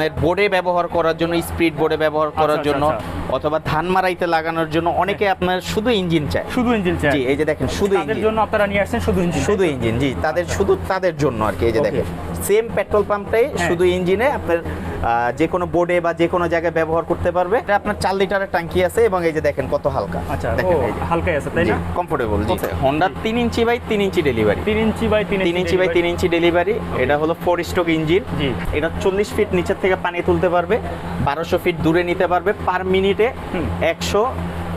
আপনার বোর্ডে ব্যবহার করার জন্য স্পিড বোর্ডে ব্যবহার করার আচ্ছা, জন্য আচ্ছা। অথবা ধান মারাইতে লাগানোর জন্য অনেকে আপনার শুধু ইঞ্জিন চায়। শুধু ইঞ্জিন চায়। জি এই যে দেখেন শুধু ইঞ্জিন জন্য আপনারা নিয়ে আসছেন শুধু ইঞ্জিন শুধু ইঞ্জিন জি তাদের শুধু তাদের জন্য আর কি এই যে দেখেন। সেম পেট্রোল পাম্পটাই হ্যাঁ। শুধু ইঞ্জিনে আপনার যে কোনো বোর্ডে বা যে কোনো জায়গায় ব্যবহার করতে পারবে। এটা আপনার চার লিটারের ট্যাঙ্কি আছে এবং এই যে দেখেন কত হালকা। আচ্ছা হালকাই আছে তাই না? কমফোর্টেবল জি। হোন্ডা তিন ইঞ্চি বাই তিন ইঞ্চি ডেলিভারি তিন ইঞ্চি বাই তিন ইঞ্চি বাই তিন ইঞ্চি ডেলিভারি এটা হলো ফোর স্ট্রোক ইঞ্জিন জি। এটা চল্লিশ ফিট নিচের থেকে পানি তুলতে পারবে। বারোশো ফিট দূরে নিতে পারবে। পার মিনিটে। একশো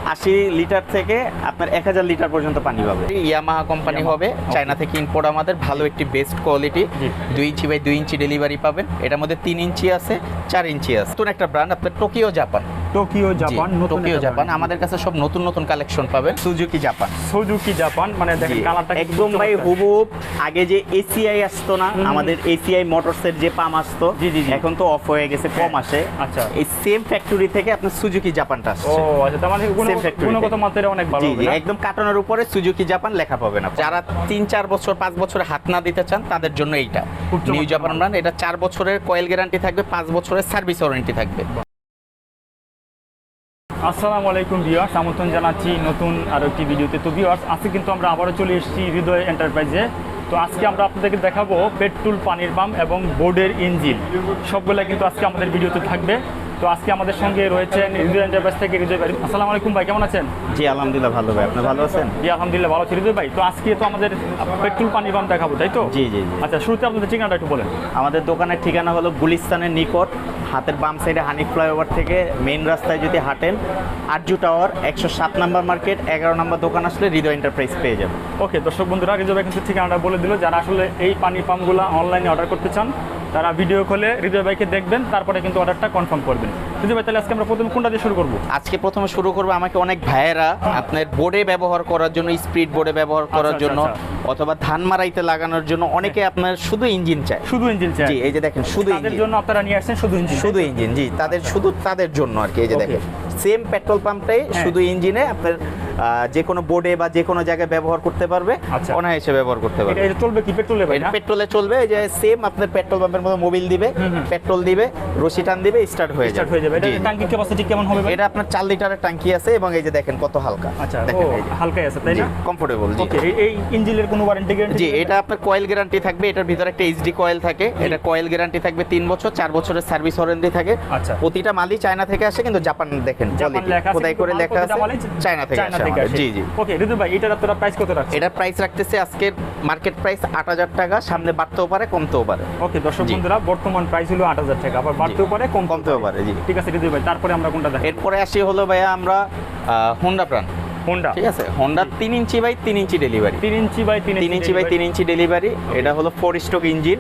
আশি লিটার থেকে আপনার এক হাজার লিটার পর্যন্ত পানি পাবে। ইয়ামাহা কোম্পানি হবে। চায়না থেকে ইম্পোর্ট আমাদের। ভালো একটি বেস্ট কোয়ালিটি। দুই ইঞ্চি বাই দুই ইঞ্চি ডেলিভারি পাবেন। এটার মধ্যে তিন ইঞ্চি আছে চার ইঞ্চি আছে। নতুন একটা ব্র্যান্ড আপনার Tokyo Japan Tokyo Japan Tokyo Japan. আমাদের কাছে সব নতুন নতুন কালেকশন পাবেন। সুজুকি জাপান সুজুকি জাপান মানে দেখেন কালারটা একদম ভাই হুবহুব আগে যে এসিআই আসতো না আমাদের এসিআই মোটরসের যে পাম আসতো জি, জি। এখন তো অফ হয়ে গেছে কম হ্যাঁ, আসে। আচ্ছা। এই সেম ফ্যাক্টরি থেকে আপনার সুজুকি জাপানটা আসছে। ও আচ্ছা তার মানে গুণগত থেকে। মাত্রা অনেক ভালো জি একদম কার্টনের উপরে সুজুকি জাপান লেখা পাবেন আপনি। যারা তিন চার বছর পাঁচ বছরে হাত না দিতে চান তাদের জন্য এইটা। নিউ জাপান ব্র্যান্ড এটা চার বছরের কয়েল গ্যারান্টি থাকবে পাঁচ বছরের সার্ভিস ওয়ারেন্টি থাকবে। আসসালামু আলাইকুম ভিওয়ার্স আমন্ত্রণ জানাচ্ছি নতুন আরও একটি ভিডিওতে। তো ভিওয়ার্স আজকে কিন্তু আমরা আবারও চলে এসেছি হৃদয় এন্টারপ্রাইজে। তো আজকে আমরা আপনাদেরকে দেখাবো পেট্রোল পানির পাম্প এবং বোর্ডের ইঞ্জিন। সবগুলো কিন্তু আজকে আমাদের ভিডিওতে থাকবে। তো আজকে আমাদের সঙ্গে রয়েছেন হৃদয় এন্টারপ্রাইজ থেকে হৃদয় ভাই। আসসালামু আলাইকুম ভাই কেমন আছেন? জি আলহামদুলিল্লাহ ভালো ভাই আপনি ভালো আছেন? জি আলহামদুলিল্লাহ ভালো আছি। হৃদয় ভাই তো আজকে তো আমাদের পেট্রোল পানির পাম্প দেখাবো তাই তো? জি জি আচ্ছা শুরুতে আপনাদের ঠিকানাটা একটু বলেন। আমাদের দোকানের ঠিকানা হলো গুলিস্তানের নিকট হাতের বাম সাইডে হানিফ ফ্লাইওভার থেকে মেইন রাস্তায় যদি হাঁটেন আরজু টাওয়ার একশো সাত নাম্বার মার্কেট এগারো নম্বর দোকান আসলে হৃদয় এন্টারপ্রাইজ পেয়ে যাবেন। ওকে দর্শক বন্ধুরা হৃদয় ভাই কিন্তু ঠিকানাটা বলে দিল। যারা আসলে এই পানির পাম্পগুলো অনলাইনে অর্ডার করতে চান তারা ভিডিও কলে হৃদয় ভাইকে দেখবেন তারপরে কিন্তু অর্ডারটা কনফার্ম করবেন। হৃদয় ভাই তাহলে আজকে আমরা প্রথমে কোনটা দিয়ে শুরু করব? আজকে প্রথমে শুরু করব আমাকে অনেক ভাইয়েরা আপনার বোর্ডে ব্যবহার করার জন্য স্পিড বোর্ডে ব্যবহার করার আচ্ছা, জন্য আচ্ছা। অথবা ধান মারাইতে লাগানোর জন্য অনেকে আপনার শুধু ইঞ্জিন চায়। শুধু ইঞ্জিন চায়। জি এই যে দেখেন শুধু ইঞ্জিন জন্য আপনারা নিয়ে আসছেন শুধু ইঞ্জিন শুধু ইঞ্জিন জি তাদের শুধু তাদের জন্য আর কি এই যে দেখেন। সেম পেট্রোল পাম্পটাই হ্যাঁ। শুধু ইঞ্জিনে আপনার যে কোনো বোর্ডে বা যে কোনো জায়গায় ব্যবহার করতে পারবে আচ্ছা। অনায়াসে ব্যবহার করতে পারবে। এটা চলবে কি? পেট্রোলে ভাই না? পেট্রোলে চলবে এই যে সেম আপনার পেট্রোল পাম্পের মতো মোবিল দিবে। পেট্রোল দিবে রশি টান দিবে স্টার্ট হয়ে স্টার্ট যাবে। হয়ে যাবে। এটা ক্যাপাসিটি কেমন হবে এটা আপনার চার লিটারের ট্যাঙ্কি আছে এবং এই যে দেখেন কত হালকা। আচ্ছা দেখেন হালকাই আছে তাই না? কমফোর্টেবল জি। ওকে এই ইঞ্জিনের কোনো ওয়ারেন্টি গ্যারান্টি জি এটা আপনার কয়েল গ্যারান্টি থাকবে এটার ভিতরে একটা এইচডি কয়েল থাকে। এটা কয়েল গ্যারান্টি থাকবে তিন বছর চার বছরের সার্ভিস ওয়ারেন্টি থাকে। আচ্ছা। প্রতিটা মালই চায়না থেকে আসে কিন্তু জাপান দেখেন খোদাই করে লেখা আছে চায়না থেকে আসে। থেকে। আসে জি জি। ওকে ভাই এটার আপনারা প্রাইস কত রাখছেন? এটার প্রাইস রাখতেছে আজকের মার্কেট প্রাইস আট হাজার টাকা সামনে বাড়তেও পারে কমতেও পারে। ওকে দর্শক জি। বন্ধুরা বর্তমান প্রাইস হলো আট হাজার টাকা আবার বাড়তেও পারে কম কমতেও পারে। জি। ঠিক আছে ভাই তারপরে আমরা কোনটা দেখি এরপরে আসি হলো ভাইয়া আমরা হোন্ডা প্রাণ হোন্ডা ঠিক আছে হোন্ডা তিন ইঞ্চি বাই তিন ইঞ্চি ডেলিভারি তিন ইঞ্চি বাই তিন ইঞ্চি বাই তিন ইঞ্চি ডেলিভারি এটা হলো ফোর স্ট্রোক ইঞ্জিন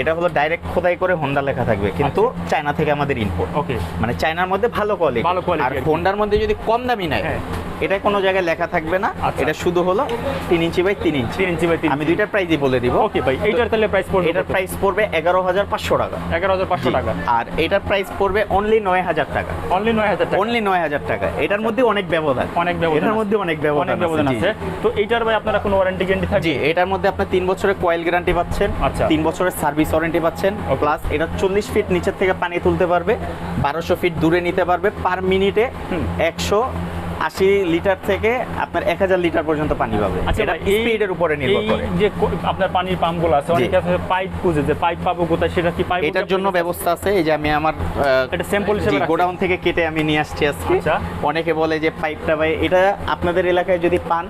এটা হলো ডাইরেক্ট খোদাই করে হোন্ডা লেখা থাকবে কিন্তু চায়না থেকে আমাদের ইম্পোর্ট ওকে মানে চায়নার মধ্যে ভালো কোয়ালিটি আর হোন্ডার মধ্যে যদি কম দামি নেয় হ্যাঁ। এটা কোনো জায়গায় লেখা থাকবে না। আচ্ছা। এটা শুধু হলো তিন ইঞ্চি বাই তিন ইঞ্চি। তিন ইঞ্চি বাই তিন আমি দুইটা প্রাইসই বলে দিব। ওকে ভাই এইটার তাহলে প্রাইস পড়বে এটার প্রাইস পড়বে এগারো হাজার পাঁচশো টাকা। এগারো হাজার পাঁচশো। টাকা। আর এটার প্রাইস পড়বে অনলি নয় হাজার টাকা। অনলি নয় হাজার টাকা। অনলি নয় হাজার টাকা। এটার মধ্যে অনেক ব্যবধান। অনেক ব্যবধান এটার মধ্যে অনেক ব্যবধান অনেক ব্যবধান আছে। তো এইটার ভাই আপনারা কোনো ওয়ারেন্টি গ্যারান্টি থাকবে? জি এটার মধ্যে আপনি তিন বছরের কয়েল গ্যারান্টি পাচ্ছেন আচ্ছা। তিন বছরের সার্ভিস ওয়ারেন্টি পাচ্ছেন. প্লাস এটা চল্লিশ ফিট নিচের থেকে পানি তুলতে পারবে বারোশো ফিট দূরে নিতে পারবে পার মিনিটে। একশো আশি লিটার থেকে আপনার এক হাজার লিটার পর্যন্ত পানি পাবে আচ্ছা এটা স্পিডের উপরে নির্ভর করে যে আপনার পানির পাম্পগুলো আছে। অনেকে আছে পাইপ খুঁজে যে পাইপ পাবো কোথায় সেটা কি পাইপ এটার জন্য ব্যবস্থা আছে এই যে আমি আমার এটা স্যাম্পল হিসেবে গোডাউন থেকে কেটে আমি নিয়ে আসছি আজকে আচ্ছা। অনেকে বলে যে পাইপটা ভাই এটা আপনাদের এলাকায় যদি পান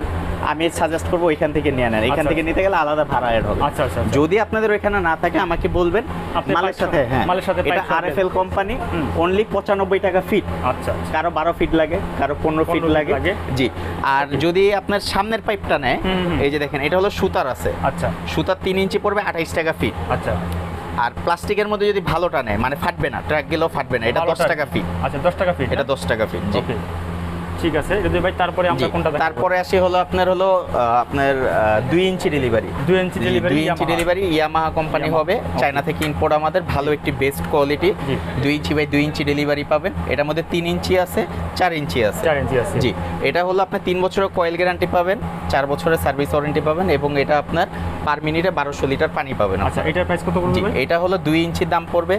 আমি সাজেস্ট করব ওইখান থেকে নিয়ে নেন। এখান আচ্ছা। থেকে নিতে গেলে আলাদা ভাড়া এড হবে। আচ্ছা আচ্ছা আচ্ছা। যদি আপনাদের ওইখানে না থাকে আমাকে বলবেন। মালের সাথে হ্যাঁ। মালের সাথে এটা pipe সহ R F L company only পঁচানব্বই টাকা ফিট আচ্ছা কারও বারো ফিট লাগে কারও পনেরো ফিট লাগে। জি। আর যদি আপনার সামনের পাইপটা নেয়। এই যে দেখেন এটা হলো সুতার আছে। আচ্ছা। সুতার তিন ইঞ্চি পড়বে আঠাইশ টাকা ফিট আচ্ছা। আর প্লাস্টিকের মধ্যে যদি ভালোটা নেয় মানে ফাটবে না ট্র্যাক গেলেও ফাটবে না এটা দশ টাকা ফিট আচ্ছা দশ টাকা ফিট এটা দশ টাকা ফিট ওকে ঠিক আছে হৃদয় ভাই তারপরে আমরা কোনটা? তারপরে আসি হলো আপনার হলো আপনার দুই ইঞ্চি ডেলিভারি দুই ইঞ্চি ডেলিভারি দুই ইঞ্চি ডেলিভারি ইয়ামাহা কোম্পানি হবে। চায়না থেকে ইম্পোর্ট আমাদের ভালো একটি বেস্ট কোয়ালিটি। দুই ইঞ্চি বাই দুই ইঞ্চি ডেলিভারি পাবেন। এটার মধ্যে তিন ইঞ্চি আছে চার ইঞ্চি আছে। চার ইঞ্চি আছে। জি এটা হলো আপনি তিন বছরের কয়েল গ্যারান্টি পাবেন চার বছরের সার্ভিস ওয়ারেন্টি পাবেন এবং এটা আপনার পার মিনিটে বারোশো লিটার পানি পাবেন আচ্ছা এটার প্রাইস কত পড়বে এটা হলো দুই ইঞ্চির দাম পড়বে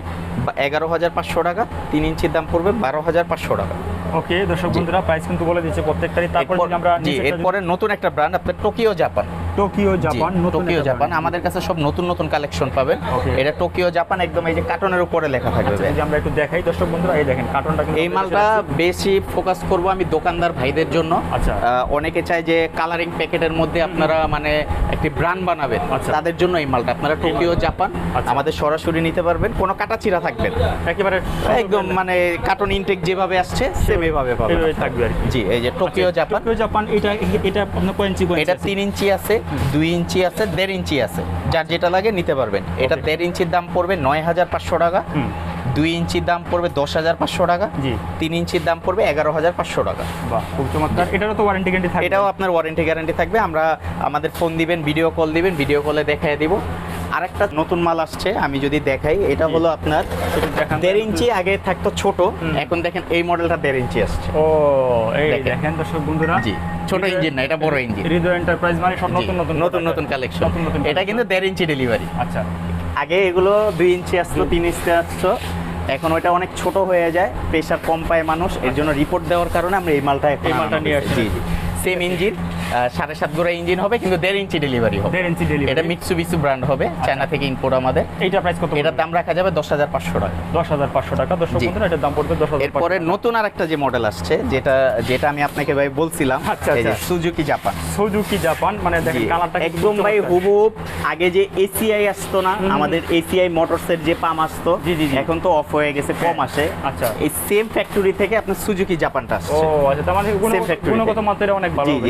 এগারো হাজার পাঁচশো টাকা তিন ইঞ্চির দাম পড়বে বারো হাজার পাঁচশো টাকা। ওকে দর্শক বন্ধুরা প্রাইস কিন্তু বলে দিয়েছে প্রত্যেকটারই। তারপর আমরা এরপরে নতুন একটা ব্র্যান্ড আপনার Tokyo Japan Tokyo Japan Tokyo Japan আমাদের কাছে সব নতুন নতুন কালেকশন পাবেন। এটা টোকিও জাপান একদম এই যে কার্টনের উপরে লেখা থাকবে। আচ্ছা, এই যে আমরা একটু দেখাই দর্শক বন্ধুরা এই দেখেন কার্টনটা এই মালটা বেশি ফোকাস করব আমি দোকানদার ভাইদের জন্য। আচ্ছা। অনেকে চায় যে কালারিং প্যাকেটের মধ্যে আপনারা মানে একটি ব্র্যান্ড বানাবেন। আচ্ছা। তাদের জন্য এই মালটা। আপনারা টোকিও জাপান। আমাদের সরাসরি নিতে পারবেন। কোনো কাটাচিরা থাকবে না। একেবারে একদম মানে কার্টন ইনটেক যেভাবে আসছে সেম এইভাবে পাবেন। থাকবে আর জি এই যে টোকিও জাপান টোকিও জাপান এটা এটা আপনার কয় ইঞ্চি এটা আছে? তিন ইঞ্চি আছে। দুই ইঞ্চি আছে দেড় ইঞ্চি আছে। যার যেটা লাগে নিতে পারবেন। এটা দেড় ইঞ্চির দাম পড়বে নয় হাজার পাঁচশো টাকা। দুই ইঞ্চির দাম পড়বে দশ হাজার পাঁচশো টাকা। জি। তিন ইঞ্চির দাম পড়বে এগারো হাজার পাঁচশো টাকা। খুব চমৎকার। এটারও তো ওয়ারেন্টি গ্যারান্টি থাকবে। এটাও আপনার ওয়ারেন্টি গ্যারান্টি থাকবে। আমরা আমাদের ফোন দিবেন ভিডিও কল দিবেন ভিডিও কলে দেখাই দিব। আরেকটা নতুন মাল আসছে আমি যদি দেখাই এটা হলো আপনার দেড় ইঞ্চি আগে থাকতো ছোট এখন দেখেন এই মডেলটা দেড় ইঞ্চি আসছে। ও এই দেখেন। দেখেন দর্শক বন্ধুরা। জি। ছোট ইঞ্জিন না এটা বড় ইঞ্জিন হৃদয় এন্টারপ্রাইজ মানে সব নতুন নতুন নতুন নতুন কালেকশন নতুন নতুন এটা কিন্তু দেড় ইঞ্চি ডেলিভারি আচ্ছা। আগে এগুলো দুই ইঞ্চি আসতো তিন ইঞ্চি আসতো। এখন ওটা অনেক ছোট হয়ে যায় প্রেশার কম পায় মানুষ। এর জন্য রিপোর্ট দেওয়ার কারণে আমরা এই মালটা এই মালটা নিয়ে আসছি। সেম ইঞ্জিন সাড়ে সাত গোড়া ইঞ্জিন হবে কিন্তু দেড় ইঞ্চি ডেলিভারি হবে। দেড় ইঞ্চি ডেলিভারি এটা মিটসুবিসু ব্র্যান্ড হবে চায়না থেকে ইম্পোর্ট আমাদের। এইটা প্রাইস কত এটার দাম রাখা যাবে দশ হাজার পাঁচশো টাকা। দশ হাজার পাঁচশো টাকা। দর্শক জি। বন্ধুরা এটার দাম পড়বে দশ হাজার এরপরে নতুন আর একটা যে মডেল আসছে যেটা যেটা আমি আপনাকে ভাই বলছিলাম আচ্ছা। সুজুকি জাপান সুজুকি জাপান মানে দেখেন কালারটা একদম ভাই হুবহুব আগে যে এসিআই আসতো না আমাদের এসিআই মোটরসের যে পাম আসতো জি, জি। এখন তো অফ হয়ে গেছে কম আসে। আচ্ছা। এই সেম ফ্যাক্টরি থেকে আপনার সুজুকি জাপানটা আসছে। ও আচ্ছা তার মানে গুণগত। মাত্রা অনেক ভালো হবে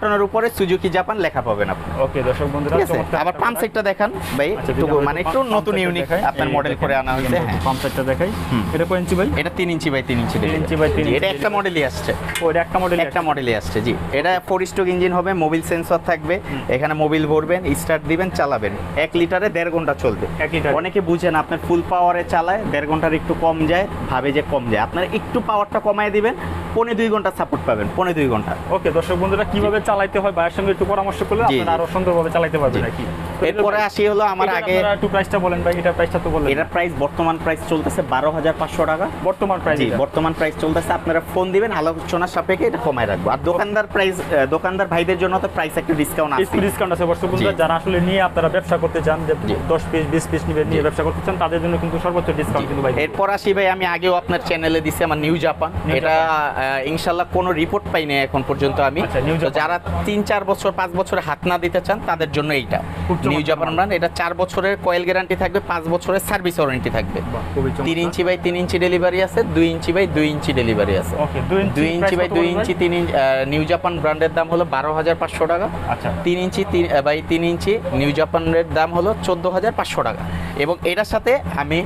কার্টনের উপরে সুজুকি জাপান লেখা পাবেন আপনি। ওকে দর্শক বন্ধুরা আবার পাম্প সেটটা দেখান। ভাই আচ্ছা, একটু মানে একটু নতুন ইউনিক আপনার মডেল করে আনা হয়েছে হ্যাঁ। পাম্প সেটটা দেখাই। এটা কয় ইঞ্চি ভাই? এটা তিন ইঞ্চি বাই তিন ইঞ্চি তিন delivery। ইঞ্চি by তিন জি, এটা একটা মডেলই আসছে। ও এটা একটা মডেল একটা মডেলই আসছে জি। এটা ফোর স্ট্রোক ইঞ্জিন হবে মোবিল সেন্সর থাকবে এখানে মোবিল ভরবেন স্টার্ট দিবেন চালাবেন। এক লিটারে দেড় ঘণ্টা চলবে। অনেকে বুঝেন আপনার ফুল পাওয়ারে চালায় দেড় ঘণ্টার একটু কম যায় ভাবে যে কম যায়। আপনার একটু পাওয়ারটা কমায় দিবেন পৌনে দুই ঘণ্টা সাপোর্ট পাবেন পৌনে দুই ঘণ্টা। ওকে দর্শক বন্ধুরা কীভাবে চালাইতে হয় ভাইয়ের সঙ্গে একটু পরামর্শ করলে আপনারা আরও সুন্দরভাবে চালাতে পারবেন। নাকি এরপরে আসি হলো আমার আগে একটু প্রাইসটা বলেন ভাই এটা প্রাইসটা তো বলেন। এটার প্রাইস বর্তমান প্রাইস চলতেছে বারো হাজার পাঁচশো টাকা। বর্তমান প্রাইস বর্তমান প্রাইস চলতেছে আপনারা ফোন দিবেন আলোচনার সাপেক্ষে এটা কমায় রাখব। আর দোকানদার প্রাইস দোকানদার ভাইদের জন্য তো প্রাইস একটু ডিসকাউন্ট আছে। একটু ডিসকাউন্ট আছে দর্শক বন্ধুরা যারা আসলে নিয়ে আপনারা ব্যবসা করতে চান যে দশ পিস বিশ পিস নিবে নিয়ে ব্যবসা করতে চান তাদের জন্য কিন্তু সর্বোচ্চ ডিসকাউন্ট কিন্তু ভাই। এরপর আসি ভাই আমি আগেও আপনার চ্যানেলে দিছি আমার নিউ জাপান এটা ইনশাল্লাহ কোনো রিপোর্ট পাইনি এখন পর্যন্ত আমি। আচ্ছা। যারা তিন চার বছর পাঁচ বছরে হাত না দিতে চান তাদের জন্য এইটা। নিউ জাপান ব্র্যান্ড এটা চার বছরের কয়েল গ্যারান্টি থাকবে পাঁচ বছরের সার্ভিস ওয়ারেন্টি থাকবে। তিন ইঞ্চি বাই তিন ইঞ্চি ডেলিভারি আছে দুই ইঞ্চি বাই দুই ইঞ্চি ডেলিভারি আছে। দুই ইঞ্চি বাই দুই ইঞ্চি তিন ইঞ্চি নিউ জাপান ব্র্যান্ডের দাম হলো বারো হাজার পাঁচশো টাকা। আচ্ছা। তিন ইঞ্চি বাই তিন ইঞ্চি নিউ জাপানের দাম হলো চোদ্দ হাজার পাঁচশো টাকা। এবং এটার সাথে আমি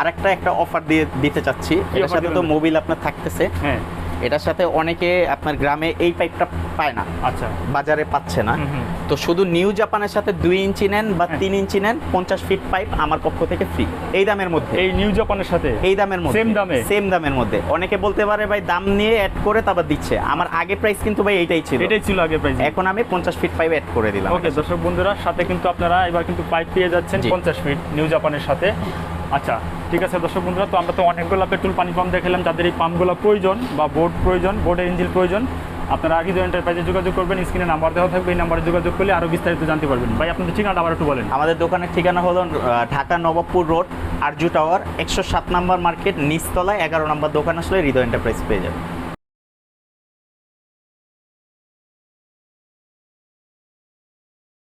আরেকটা একটা অফার দিয়ে দিতে চাচ্ছি। এটার সাথে তো মোবিল আপনার থাকতেছে। হ্যাঁ। এটার সাথে অনেকে আপনার গ্রামে এই পাইপটা পায় না। আচ্ছা। বাজারে পাচ্ছে না। তো শুধু নিউ জাপানের সাথে দুই ইঞ্চি নেন বা হ্যাঁ। তিন ইঞ্চি নেন পঞ্চাশ ফিট পাইপ আমার পক্ষ থেকে ফ্রি এই দামের মধ্যে। এই নিউ জাপানের সাথে? এই দামের মধ্যে। Same দামে? সেম দামের মধ্যে। অনেকে বলতে পারে ভাই দাম নিয়ে অ্যাড করে তারপর দিচ্ছে। আমার আগে প্রাইস কিন্তু ভাই এইটাই ছিল। এটাই ছিল আগে প্রাইস এখন আমি পঞ্চাশ ফিট পাইপ অ্যাড করে দিলাম। ওকে দর্শক বন্ধুরা সাথে কিন্তু আপনারা এবার কিন্তু পাইপ পেয়ে যাচ্ছেন পঞ্চাশ ফিট নিউ জাপানের সাথে। আচ্ছা ঠিক আছে দর্শক বন্ধুরা, তো আমরা তো অনেকগুলো পেট্রোল পানি পাম্প দেখালাম, যাদের এই পাম্পগুলো প্রয়োজন বা বোর্ড প্রয়োজন বোর্ডের ইঞ্জিন প্রয়োজন, আপনারা আগে এন্টারপ্রাইজে যোগাযোগ করবেন স্ক্রিনে নাম্বার দেওয়া থাকবে, এই নাম্বারে যোগাযোগ করলে আরও বিস্তারিত জানতে পারবেন। ভাই, আপনাদের ঠিকানা আবার একটু বলেন। আমাদের দোকানের ঠিকানা হলো ঢাকা নবাবপুর রোড, আরজু টাওয়ার, একশো সাত নম্বর মার্কেট, নিচতলায় এগারো নাম্বার দোকান আসলে হৃদয় এন্টারপ্রাইজ পেয়ে যাবে